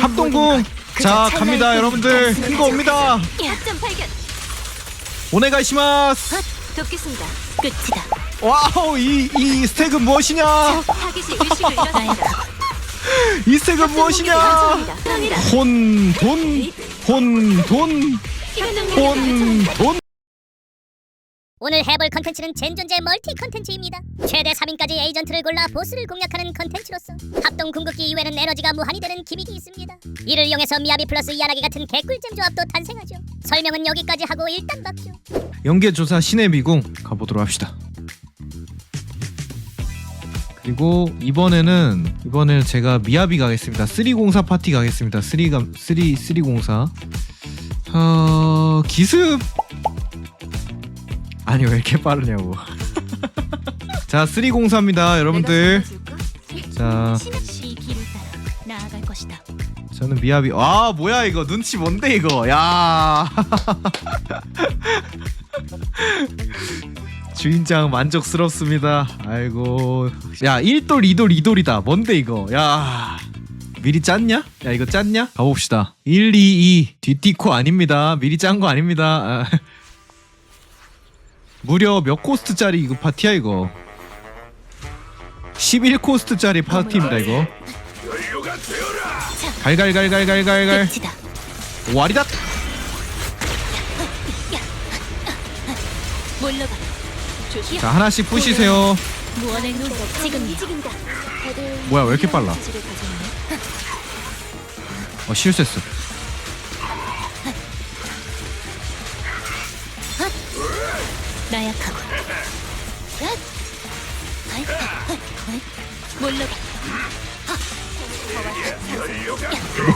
합동궁 자 갑니다 여러분들 큰거 옵니다 약점 발견. 오네가시마스 돕겠습니다. 끝이다. 와우 이, 이 스택은 무엇이냐 타깃이 의식을 잃었습니다. 이 스택은 무엇이냐 감사합니다. 혼돈 혼돈 혼돈 오늘 해볼 컨텐츠는 젠존제 멀티 컨텐츠입니다. 최대 3인까지 에이전트를 골라 보스를 공략하는 컨텐츠로서 합동 궁극기 이외에는 에너지가 무한이 되는 기믹이 있습니다. 이를 이용해서 미야비 플러스 이야나기 같은 개꿀잼 조합도 탄생하죠. 설명은 여기까지 하고 일단 박죠. 연계조사 신의 미궁 가보도록 합시다 그리고 이번에는 이번에는 제가 미야비 가겠습니다 304 파티 가겠습니다 3가 3 304 어 기습 아니 왜 이렇게 빠르냐고. 자 304입니다 여러분들. 자. 이 길을 따라 나아갈 것이다. 저는 미야비 아 뭐야 이거. 눈치 뭔데 이거. 야. 주인장 만족스럽습니다. 아이고. 야 1돌 2돌 2돌이다. 뭔데 이거. 야. 미리 짰냐? 야 이거 짰냐? 가봅시다. 1, 2, 2 뒤띠코 아닙니다. 미리 짠 거 아닙니다. 아. 무려 몇 코스트짜리 이거 파티야 이거 11코스트짜리 파티입니다 이거 갈갈갈갈갈갈갈 끝이다. 와리다 몰러가. 조심. 자 하나씩 부시세요 무언의 눈 지금이야. 뭐야 왜 이렇게 빨라 어 실수했어 나약하고. 몰러가.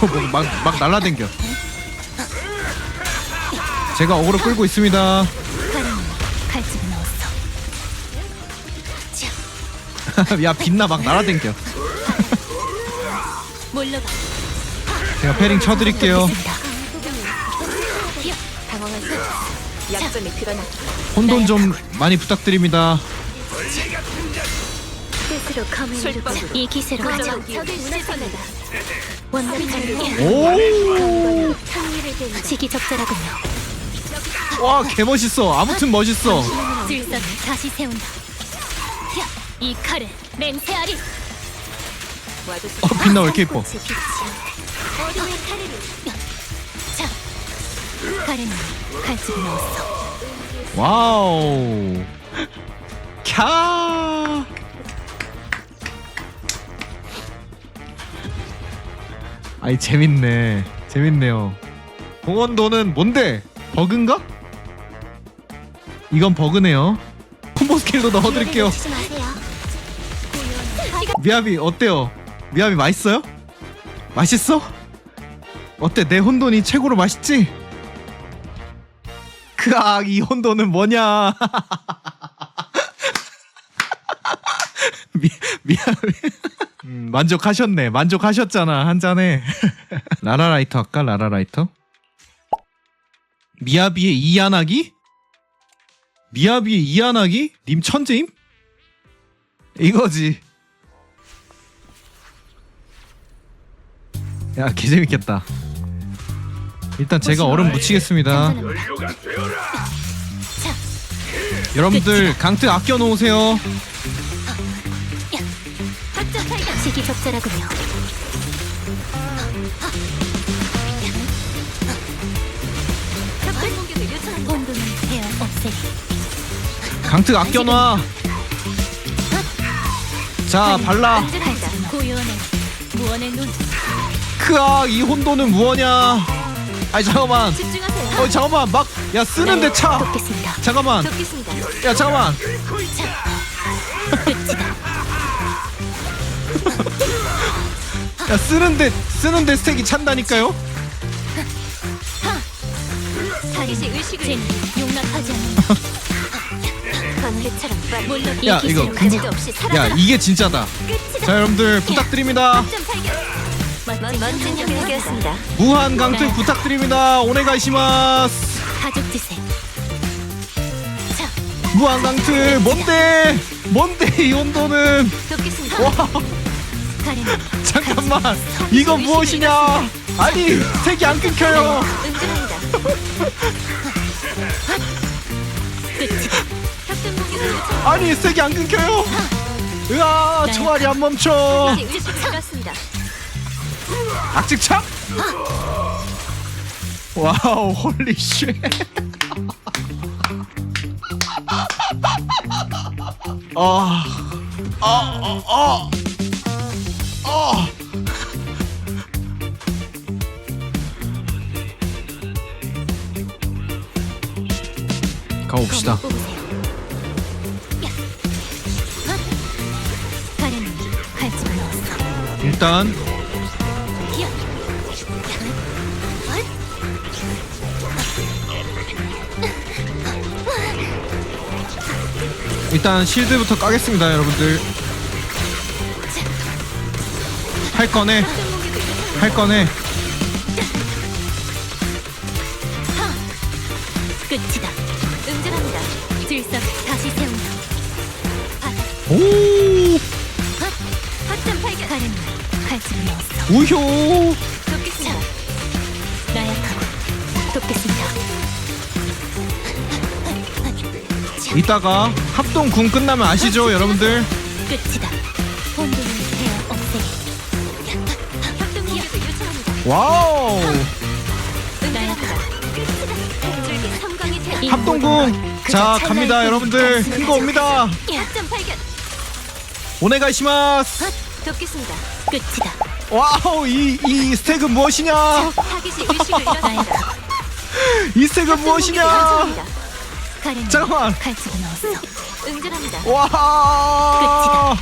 뭐막 막 날라댕겨 제가 어그로 끌고 있습니다 가령. 야 빛나 막 날아댕겨. 제가 패링 쳐드릴게요 당황할. 약점이 드러났다. 혼돈 좀 많이 부탁드립니다 뜻으로 검을 이루고 이 기세로 가자. 적을 시선이다. 완벽한 오와 시기적절하군요. 개멋있어 아무튼 멋있어 질서를 다시 세운다. 이 칼에 맹세하리. 어 빛나 왜 이렇게 이뻐 어둠의 칼을. 자, 칼에는 칼집에 넣었어. 와우 캬 아이 재밌네 재밌네요 공원도는 뭔데 버그인가? 이건 버그네요 콤보 스킬도 넣어드릴게요 미야비 어때요? 미야비 맛있어요? 맛있어? 어때 내 혼돈이 최고로 맛있지? 크악 이 혼돈은 뭐냐? 미, 미안해 음, 만족하셨네. 만족하셨잖아 한 잔에. 라라라이터 할까 라라라이터? 미야비의 이안하기? 미야비의 이안하기? 님 천재임? 이거지. 야 개재밌겠다 일단 제가 얼음 묻히겠습니다 여러분들 강트 아껴 놓으세요. 시기 적절하군요. 적군 공격을. 혼돈은 헤어 없애리. 강트 아껴 놔. 자 발라. 무언의 눈. 크아 이 혼돈은 무엇냐? 아니 잠깐만. 집중하세요. 어 잠깐만 막 야 쓰는데 차. 돕겠습니다. 잠깐만. 돕겠습니다. 야 잠깐만. 야 쓰는데 쓰는데 스택이 찬다니까요? 의식을 용납하지 않는 야, 이거 가지도 없이 살아라 야 이게 진짜다. 끝이다 자 여러분들 부탁드립니다. 점 발견 멋진 무한 강퇴 부탁드립니다. 오네가이시마스. 가족 지세. 자. 무한 강퇴 뭔데? 뭔데 이? 돕겠습니다. 와. 잠깐 잠깐만. 이거 무엇이냐? 아니 색이 안 끊겨요. 아니 색이 안 끊겨요. 으아 총알이 안 멈춰. 의식을 잃었습니다. 악직창 와우 홀리 쉣 아, 아, 아, 아, 아. 가봅시다. 넣었어. 일단 일단 실드부터 까겠습니다, 여러분들. 할 거네. 할 거네. 끝이다. 응징합니다. 질서 다시. 바다. 오, 헛. 헛점 발견. 가려는 칼집을 넣었어. 우효. 돕겠습니다. 나약하고 돕겠습니다. 이따가 합동 궁 끝나면 아시죠, 여러분들? 끝이다. 협동 요청합니다. 와우. 합동궁. 자, 갑니다, 여러분들. 큰 거 옵니다. 약점 발견. 오네가시마스. 헛. 돕겠습니다. 끝이다. 와우, 이, 이 스택은 무엇이냐? 타깃이 의식을 잃었습니다. 이 스택은 무엇이냐? 가령 잠깐만. 칼집을 넣었어. 응전합니다. 와.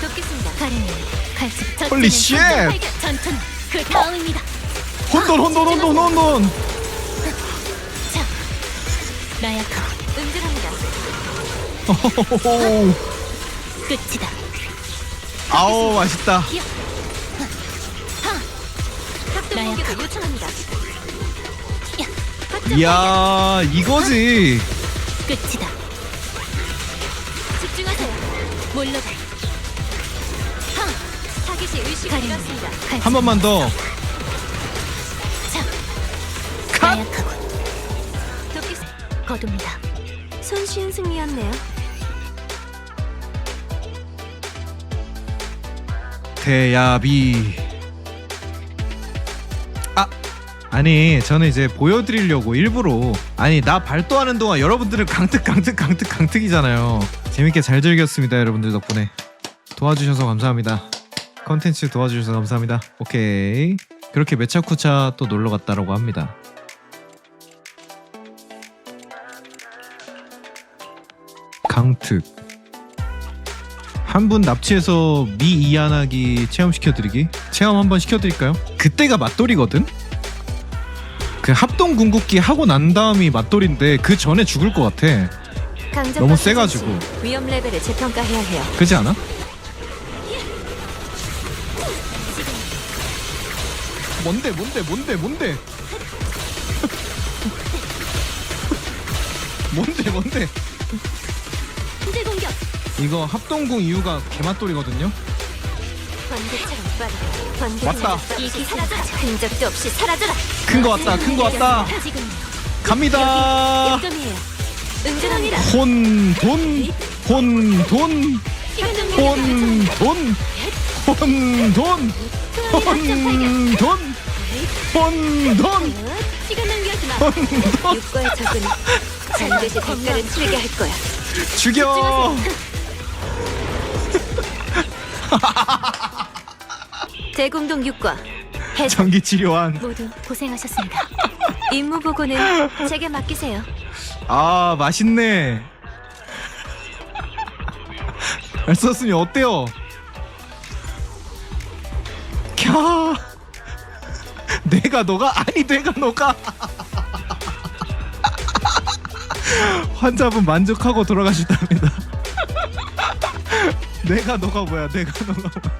돕겠습니다. 가령 칼집. 홀리 쉣. 전투는 그 다음입니다. 혼돈, 혼돈, 혼돈, 혼돈. 자, 나약하고 응전합니다. 호호호호. 끝이다. 아우, 맛있다. 합동 공격을 요청합니다. 이야, 이거지. 끝이다. 집중하세요. 몰라다. 하! 타깃이 의식을 잃었습니다. 한 번만 더. 나약하고 거둡니다. 손쉬운 승리였네요. 대야비. 아니 저는 이제 보여드리려고 일부러 아니 나 발도하는 동안 여러분들은 강특 강특 강특 강특이잖아요. 재밌게 잘 즐겼습니다 여러분들 덕분에 도와주셔서 감사합니다. 컨텐츠 도와주셔서 감사합니다. 오케이 그렇게 메차쿠차 또 놀러 갔다라고 합니다. 강특 한 분 납치해서 미 이안하기 체험 시켜드리기 체험 한번 시켜드릴까요? 그때가 맞돌이거든. 그 합동 궁극기 하고 난 다음이 맞돌인데 그 전에 죽을 것 같아. 너무 세가지고. 위험 레벨을 재평가해야 해요. 그지 않아? 뭔데 뭔데 뭔데 뭔데 뭔데 뭔데 공격. 이거 합동궁 이유가 개맛돌이거든요 번개처럼 빠르게. 번개 왔다. 이 사라져라. 흔적도 없이 사라져라. 큰 거 왔다 큰 거 왔다 지금 갑니다 역점이에요. 응전합니다. 혼돈 혼돈 혼돈 혼돈 혼돈 혼돈 시간 낭비하지 마. 혼돈 육과의 적은 반드시 대가를 치르게 할 거야. 죽여 대공동 육과 해적 전기 치료한 모두 고생하셨습니다. 임무 보고는 제게 맡기세요. 아 맛있네. 잘 썼으니 어때요? 캬. 내가 너가 아니 내가 너가. 환자분 만족하고 돌아가셨답니다. 내가 너가 뭐야? 내가 너가 뭐야